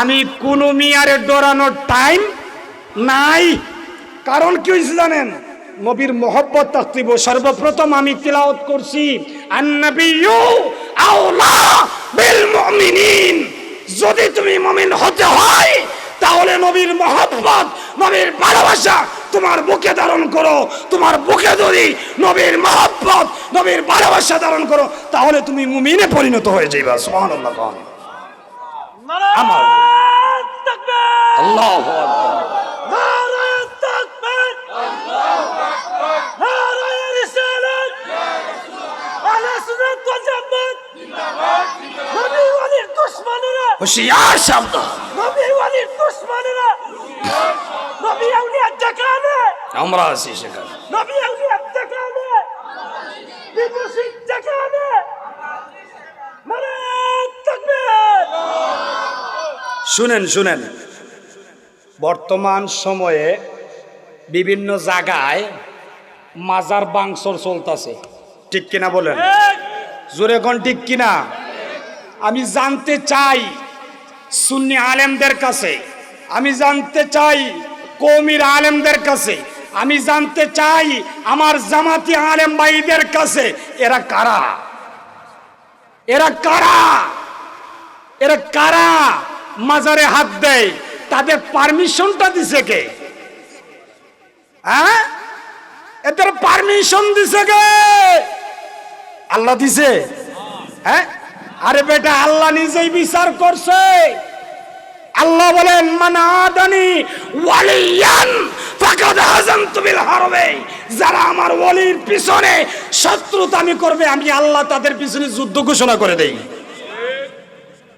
আমি কোনো মিয়ারে ডরানোর টাইম নাই। কারণ কি হয়েছে জানেন? নবীর মোহব্বত তাকতিব সর্বপ্রথম আমি তিলাওয়াত করছি যদি তুমি মমিন হতে হয় তাহলে নবীর মোহব্বত নবীর ভালোবাসা তোমার বুকে ধারণ করো। তোমার বুকে যদি নবীর মোহব্বত নবীর ভালোবাসা ধারণ করো তাহলে তুমি মুমিনে পরিণত হয়ে যাইবা। সুবহানাল্লাহ কন আমার আল্লাহু আকবার হুশিয়ার শব্দ আমরা আছি সেখানে শুনেন শুনেন বর্তমান সময়ে বিভিন্ন জায়গায় মাজার বাংসর চলতেছে। ঠিক কিনা বলেন? জোরে কোন ঠিক কিনা? আমি জানতে চাই সুন্নি আলেমদের কাছে। আমি জানতে চাই কৌমির আলেমদের কাছে। আমি জানতে চাই আমার জামাতি আলেম ভাইদের কাছে। এরা কারা? এরা কারা? এরা কারা মাজারে হাত দেয়? তাদের পারমিশনটা দিছে কে? হ্যাঁ? এদের পারমিশন দিছে কে? আল্লাহ দিছে? হ্যাঁ? আরে বেটা, আল্লাহ নিজেই বিচার করছে। আল্লাহ বলেন, মান আদানি ওয়ালিয়ান ফাকাদ হাজানতু বিল হারবে। যারা আমার ওলির পিছনে শত্রুতামি করবে, আমি আল্লাহ তাদের পিছনে যুদ্ধ ঘোষণা করে দেই।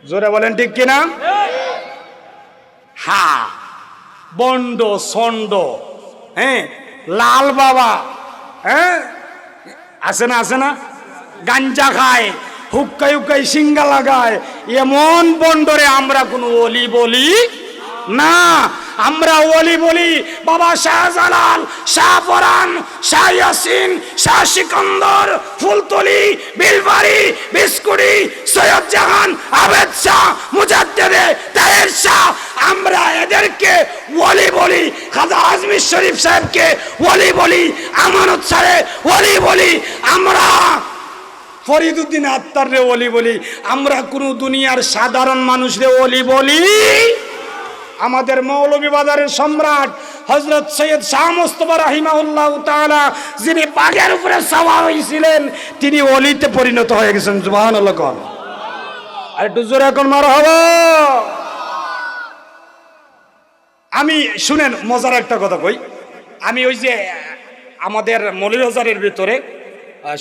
জোরে বলেন ঠিক কিনা? হা, বন্ড সন্ড হ্যাঁ লাল বাবা হ্যাঁ আছে না আছে না? গাঞ্জা খায় হুক্কাই হুক্কাই সিঙ্গা লাগায়, এমন বন্ডরে আমরা কোনো অলি বলি না। আমরা ওলি বলি, বাবা শাহজালাল, শাহ শাহপরান শাহ ইয়াসিন, শাহ সিকন্দর, ফুলতলি, বিলবাড়ি বিস্কুড়ি সৈয়দ জাহান, আবেদ শাহ, মুজাদ্দেদে, তাহের শাহ। আমরা এদেরকে ওলি বলি, খাজা আজমির শরীফ সাহেবকে ওলি বলি, আমানত সাহেব ওলি বলি। আমরা ফরিদুদ্দিন আত্মার রে ওলি বলি, আমরা কোনো দুনিয়ার সাধারণ মানুষ রে ওলি বলি। আমাদের মৌলভী বাজারের সম্রাট হজরত সৈয়দ শাহ মুস্তফা রাহিমাউল্লাহ তাআলা, যিনি বাঘের উপরে সওয়ার হয়েছিলেন তিনি অলিতে পরিণত হয়ে গেছেন, সুবহানাল্লাহ কোন। আর একটু জোরে এখন মার হব আমি, শুনেন, মজার একটা কথা কই। আমি ওই যে, আমাদের মলির মলিরজারের ভিতরে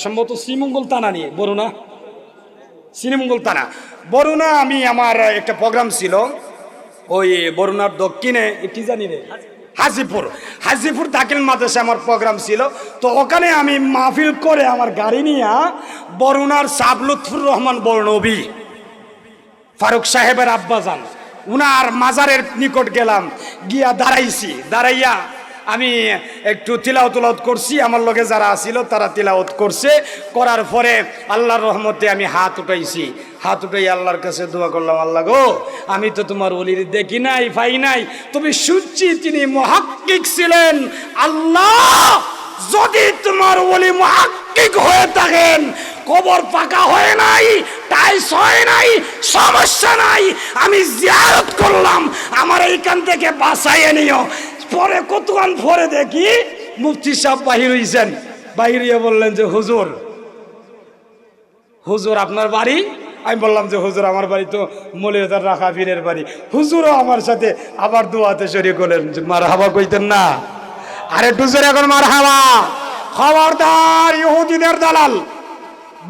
সম্ভবত শ্রীমঙ্গল থানা নিয়ে, বরুণা। শ্রীমঙ্গল থানা। বরুণা, আমি আমার একটা প্রোগ্রাম ছিল ওই বরুণার দক্ষিণে কি জানি রে। হাজিপুর। হাজিপুর দাখিল মাদ্রাসা আমার প্রোগ্রাম ছিল। তো ওখানে আমি মাহফিল করে আমার গাড়ি নিয়ে বরুণার সাব লুৎফুর রহমান বর্ণবী ফারুক সাহেবের আব্বাজান, উনার মাজারের নিকট গেলাম, গিয়া দাঁড়াইছি। দাঁড়াইয়া আমি একটু তুলাওত করছি। আমার লগে যারা আসিল তারা তিলাওত করছে। করার পরে আল্লাহর রহমতে আমি হাত উঠাইছি। হাত উঠাই আল্লাহর কাছে দোয়া করলাম, আল্লাহ গো, আমি তো তোমার অলির দেখি নাই পাই নাই। তুমি শুনছি তিনি মহাক্কিক ছিলেন। আল্লাহ, যদি তোমার ওলি মহাক্কিক হয়ে থাকেন, কবর পাকা হয় নাই টাইস হয় নাই, সমস্যা নাই, আমি জিয়ারত করলাম। আমার এইখান থেকে বাঁচাইয়ে নিও। পরে কতক্ষণ পরে দেখি মুফতি সাহেব বাহির হইছেন। বাহির বললেন যে, হুজুর হুজুর, আপনার বাড়ি? আমি বললাম যে, হুজুর, আমার বাড়ি তো মলিয়াদার রাখা পীরের বাড়ি। হুজুরও আমার সাথে আবার দোয়াতে শরীর করলেন মার হাবা কইতেন না। আরে টুজুর এখন মার হাবা খবরদার ইহুদিদের দালাল,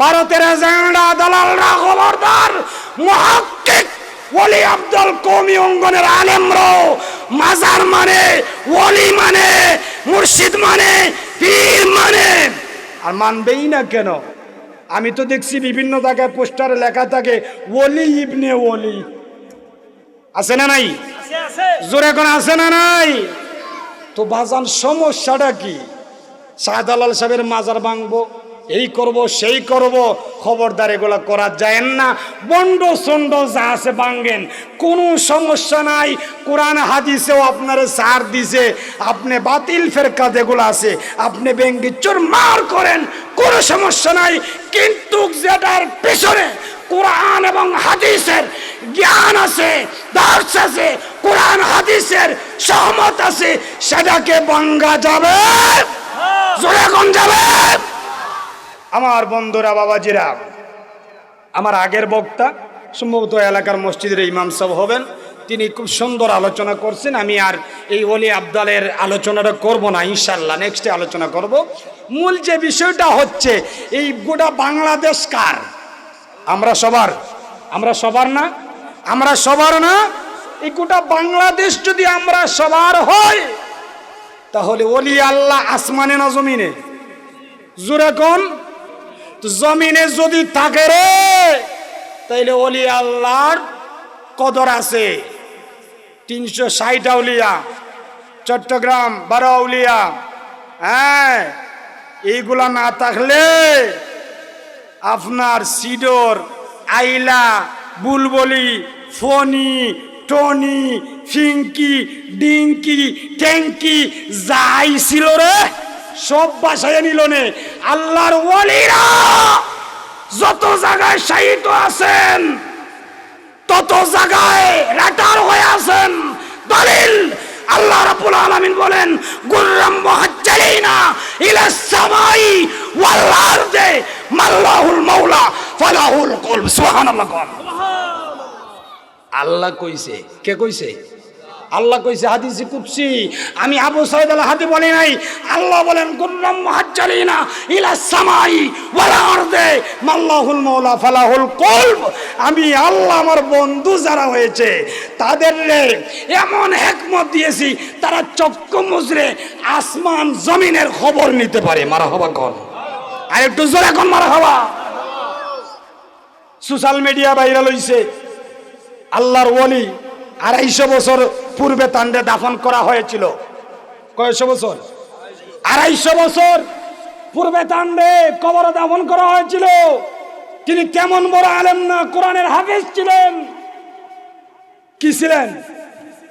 ভারতের এজেন্ডা দালালরা খবরদার, মহাক্কিক ওলি আব্দুল কৌমি অঙ্গনের আলেমরাও মাজার মানে ওলি মানে মুর্শিদ মানে পীর মানে। আর মানবেই না কেন? আমি তো দেখছি বিভিন্ন জায়গায় পোস্টারে লেখা থাকে ওলি ইবনে ওলি। আছে না নাই? জোরে এখন আছে না নাই? তো বাজান সমস্যাটা কি? শাহদালাল সাহেবের মাজার ভাঙবো এই করব সেই করব খবরদার এগুলো করা যায় না। বন্ড সন্ড যা আছে বাঙ্গেন কোনো সমস্যা নাই। কোরআন হাদিসেও আপনার সার দিছে। আপনি বাতিল ফের ফেরকা যেগুলো আছে আপনি ব্যাঙ্গে চোর মার করেন কোনো সমস্যা নাই। কিন্তু যেটার পেছনে কোরআন এবং হাদিসের জ্ঞান আছে দার্স আছে কোরআন হাদিসের সহমত আছে সেটাকে বাঙ্গা যাবে জোরে কোন যাবে? আমার বন্ধুরা, বাবাজিরা, আমার আগের বক্তা, সম্ভবত এলাকার মসজিদের ইমাম সাহেব হবেন, তিনি খুব সুন্দর আলোচনা করছেন। আমি আর এই অলি আবদালের আলোচনাটা করব না ইনশাল্লাহ নেক্সটে আলোচনা করব। মূল যে বিষয়টা হচ্ছে, এই গোটা বাংলাদেশ কার? আমরা সবার আমরা সবার না? আমরা সবার না? এই গোটা বাংলাদেশ যদি আমরা সবার হয়, তাহলে অলি আল্লাহ আসমানে না জমিনে? জোরে কোন। জমিনে যদি থাকে রে, তাইলে অলি আল্লাহর কদর আছে। তিনশো ষাট আউলিয়া, চট্টগ্রাম বারো আউলিয়া হ্যাঁ এইগুলা না থাকলে আপনার সিডর, আইলা, বুলবলি, ফনি, টনি, ফিঙ্কি, ডিঙ্কি ট্যাঙ্কি যাই ছিল রে সব বাসায় নিল নে। আল্লাহর ওয়ালিরা যত জায়গায় শাহিত আছেন, তত জায়গায় রাটার হয়ে আছেন। দলিল আল্লাহ রাব্বুল আলামিন বলেন, গুররাম মুহাজ্জালিনা ইলা সামাই ওয়াল আরদে মাল্লাহুল মাওলা ফালাহুল কলব। সুবহানাল্লাহ কল আল্লাহ কইছে। কে কইছে? আল্লাহ কইছে হাদিসে কুদসি। আমি আবু সাইদ আল হাদি বলি নাই, আল্লাহ বলেন গুররাম মুহাজ্জালিনা ইলা সামাই ওয়াল আরদে, মাল্লাহুল মাওলা ফালাহুল কলব। আমি আল্লাহ আমার বন্ধু যারা হয়েছে, তাদের এমন হেকমত দিয়েছি, তারা চক্ষু মুজরে আসমান জমিনের খবর নিতে পারে। মারা হবা কর আর একটু জোরে এখন মারা হবা। সোশ্যাল মিডিয়া ভাইরাল হইছে। আল্লাহর ওলি আড়াইশো বছর পূর্বে তান্ডে দাফন করা হয়েছিল। কয়শো বছর? আড়াইশো বছর পূর্বে তান্ডে কবর দাফন করা হয়েছিল। তিনি কেমন বড় আলেম না কোরআনের হাফিজ ছিলেন। কি ছিলেন?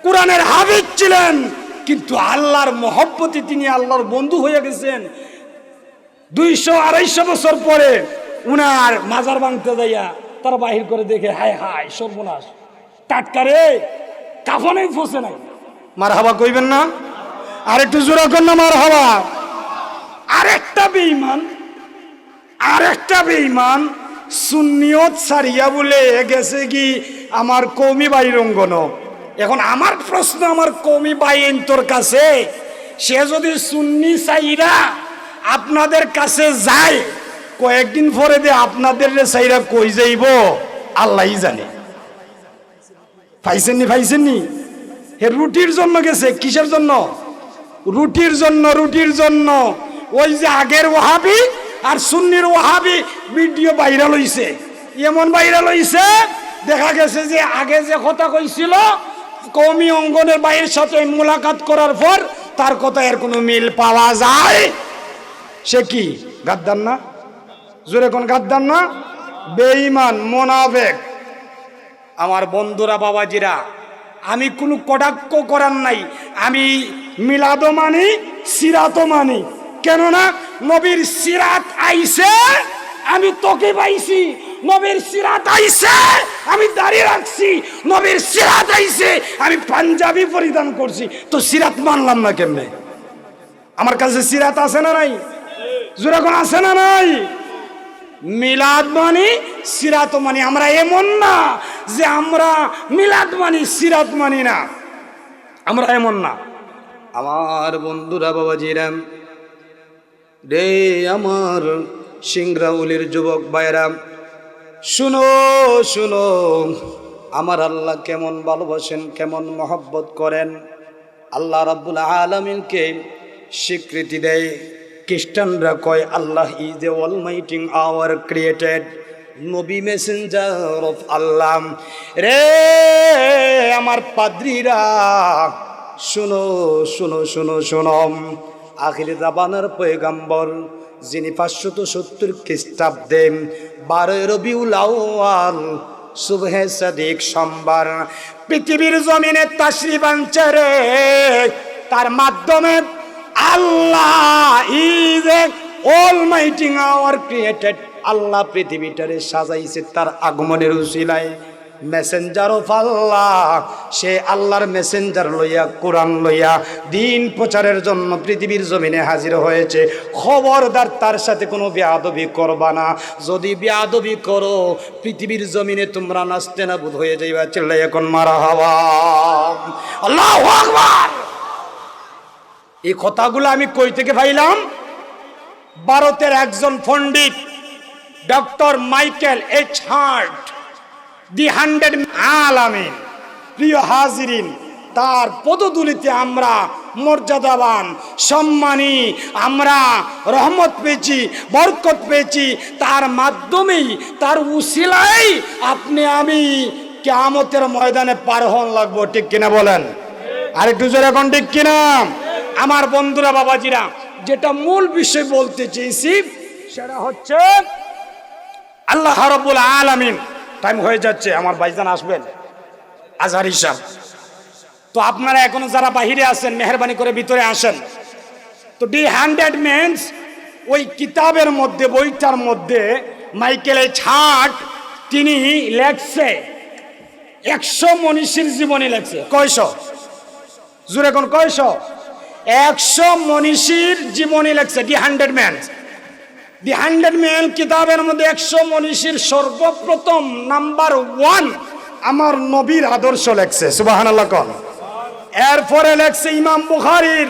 কোরআনের হাফিজ ছিলেন। কিন্তু আল্লাহর মহব্বতে তিনি আল্লাহর বন্ধু হয়ে গেছেন। দুইশো আড়াইশো বছর পরে উনার মাজার ভাঙতে যাইয়া তারা বাহির করে দেখে হায় হায় সর্বনাশ। টাটকারে কাফনেই ফসে নাই। মার হাবা কইবেন না? আর একটু জোরা কর না মার হাবা আরেকটা বেঈমান আরেকটা বেঈমান সুন্নিয়ত সারিয়া বলে গেছে কি আমার কৌমি বাইরঙ্গন। এখন আমার প্রশ্ন আমার কৌমি বাইন তোর কাছে? সে যদি সুন্নি সাইরা আপনাদের কাছে যায় কয়েকদিন পরে দে আপনাদের সাইরা কই যাইব? আল্লাহই জানে। পাইছেননি পাইছেননি? হে রুটির জন্য গেছে, কিসের জন্য? রুটির জন্য রুটির জন্য। ওই যে আগের ওহাবি আর সুন্নির ওহাবি ভিডিও ভাইরাল হইছে। এমন ভাইরাল হইছে, দেখা গেছে যে আগে যে কথা কইছিল কৌমি অঙ্গনের বাইরের সাথে মোলাকাত করার পর তার কথা এর কোনো মিল পাওয়া যায়। সে কি, গাদ্দার না? জোরে কোন গাদ্দার না? বেঈমান, মোনাফেক। আমার বন্ধুরা বাবাজিরা, আমি কোনো কটাক্ষ করার নাই। আমি মিলাদও মানি সিরাতও মানি কেননা নবীর সিরাত আইছে, আমি তোকে পাইছি। নবীর সিরাত আইছে, আমি দাঁড়িয়ে রাখছি। নবীর সিরাত আইছে, আমি পাঞ্জাবি পরিধান করছি। তো সিরাত মানলাম না কেমনে? আমার কাছে সিরাত আছে না নাই? যেরকম আছে না নাই? মিলাদ মানি সিরাত মানি আমরা এমন না যে আমরা মিলাদ মানি সিরাত মানি না। আমরা এমন না। আমার বন্ধুরা বাবাজিরাম রে আমার সিংরাউলির যুবক ভাইরাম শুনো শুনো, আমার আল্লাহ কেমন ভালোবাসেন, কেমন মহব্বত করেন। আল্লাহ রাব্বুল আলমিনকে স্বীকৃতি দেয়। খ্রিস্টানরা কয়, Allah is a all mighty our created নবী মেসেঞ্জার অফ আল্লাহ, রে আমার পাদ্রীরা, শুনো শুনো শুনো শুনো। আখির জাবানার পয়গাম্বর, যিনি পাঁচশত সত্তর খ্রিস্টাব্দে বারোই রবিউল আউয়াল শুভে সাদিক সোমবার পৃথিবীর জমিনে তাশ্রী বাঞ্চারে তার মাধ্যমে Allah is all mighty our created Allah পৃথিবীটারে সাজাইছে তার আগমনের মেসেঞ্জার অফ আল্লাহ সে আল্লাহর মেসেঞ্জার লইয়া, কোরআন লইয়া, দিন প্রচারের জন্য পৃথিবীর জমিনে হাজির হয়েছে। খবরদার তার সাথে কোনো বেয়াদবি করবা না। যদি বেয়াদবি করো, পৃথিবীর জমিনে তোমরা নাচতে না বোধ হয়ে যাইবা চিল্লাই এখন মারা হওয়া। আল্লাহ এই কথাগুলো আমি কই থেকে পাইলাম? ভারতের একজন পণ্ডিত, doctor Michael H Hart, the hundred আলামিন, প্রিয় হাজিরিন, তার পদদুলিতে আমরা মর্যাদাবান, সম্মানী, আমরা রহমত পেয়েছি, বরকত পেয়েছি, তার মাধ্যমেই, তার উশিলাই আপনি আমি কেয়ামতের ময়দানে পার হন লাগবো, ঠিক কিনা বলেন? আরেকটু জোরে এখন ঠিক কিনা? আমার বন্ধুরা বাবাজিরা, যেটা মূল বিষয় বলতে চেয়েছি সেটা হচ্ছে আল্লাহ রব্বুল আলামিন। টাইম হয়ে যাচ্ছে, আমার ভাইজান আসবেন। আজহার হিসাব। তো আপনারা এখনও যারা বাহিরে আছেন, মেহরবানি করে ভিতরে আসেন। তো ডি হান্ড্রেড মেন্স ওই কিতাবের মধ্যে, বইটার মধ্যে মাইকেল ছাট, তিনি লেখছে। একশো মনীষীর জীবনী লেখছে। কয়শো? জুড়ে কোন কয়শো? একশো মনীষীর জীবনী লেখছে the hundred man the hundred man কিতাবের মধ্যে একশো মনীষীর সর্বপ্রথম নাম্বার ওয়ান আমার নবীর আদর্শ লেখছে সুবাহান আল্লাহ এরপরে লেখছে ইমাম বুখারির,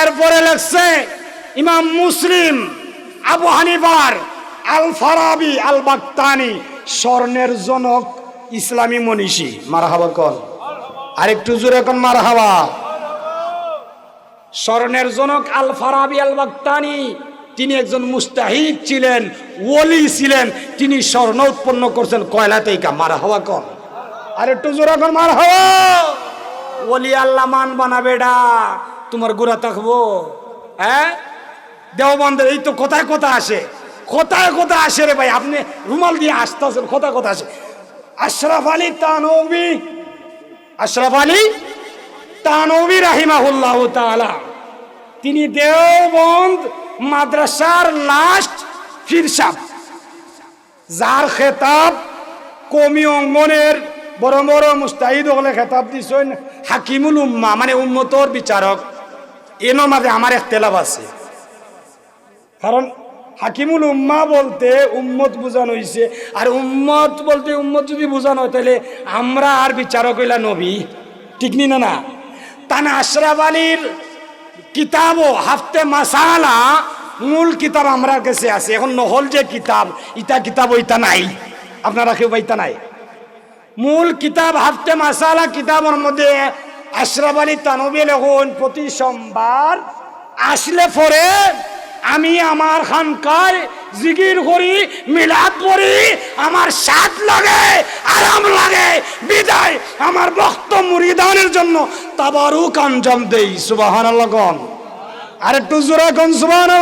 এরপরে লেখছে ইমাম মুসলিম, আবু হানিফার আল ফারাবি আল বাক্তানি স্বর্ণের জনক ইসলামী মনীষী। মারহাবা কন। আরেকটু জোরে কোন মারহাবা। স্বর্ণের জনক আল ফারাবি আল বাক্তানি তিনি একজন মুস্তাহিদ ছিলেন, ওলি ছিলেন, তিনি স্বর্ণ উৎপন্ন করছেন। কয়লাতেই কা মারা হওয়া কম। আর একটু জোরে কোন মার হওয়া। ওলি আল্লাহ মান বানাবে ডা, তোমার গুড়া থাকব। হ্যাঁ? দেওবন্ধের এই তো কোথায় কোথায় আসে? কোথায় কোথায় আসে রে ভাই? আপনি রুমাল দিয়ে আসতেছেন, কোথায় কোথায় আসে? আশরাফ আলী তানবী আশরাফ আলী? তানবী রাহিমাহুল্লাহ তালা তিনি দেওবন্দ মাদ্রাসার লাস্ট ফিরসাব, যার খেতাব কমি অঙ্গনের বড় বড় মুস্তাহিদ হলে খেতাব দিছেন হাকিমুল উম্মা মানে উম্মতর বিচারক। এর মাঝে আমার একতেলাভ আছে। কারণ হাকিমুল উম্মা বলতে উম্মত বোঝানো হয়েছে আর উম্মত বলতে উম্মত যদি বোঝানো হয়, তাহলে আমরা আর বিচারক হইলা নবী। ঠিক নি না না? তানা আশরাফ আলীর কিতাবও হাফতে মাসালা, মূল কিতাব আমরা কাছে আছে। এখন নহল যে কিতাব ইটা কিতাব ওইটা নাই। আপনারা কেউ ইটা নাই? মূল কিতাব, হাফতে মাসালা কিতাবের মধ্যে আশরাফ আলী তানবী এখন প্রতি সোমবার আসলে পরে আমি আমার খানকায় জিগির করি, মিলাদ করি, আমার স্বাদ লাগে, আরাম লাগে, বিদায় আমার ভক্ত মুরিদানের জন্য তাবারুক আঞ্জাম দেই সুবাহান আল্লাহ আর একটু জোরে কন সুবাহান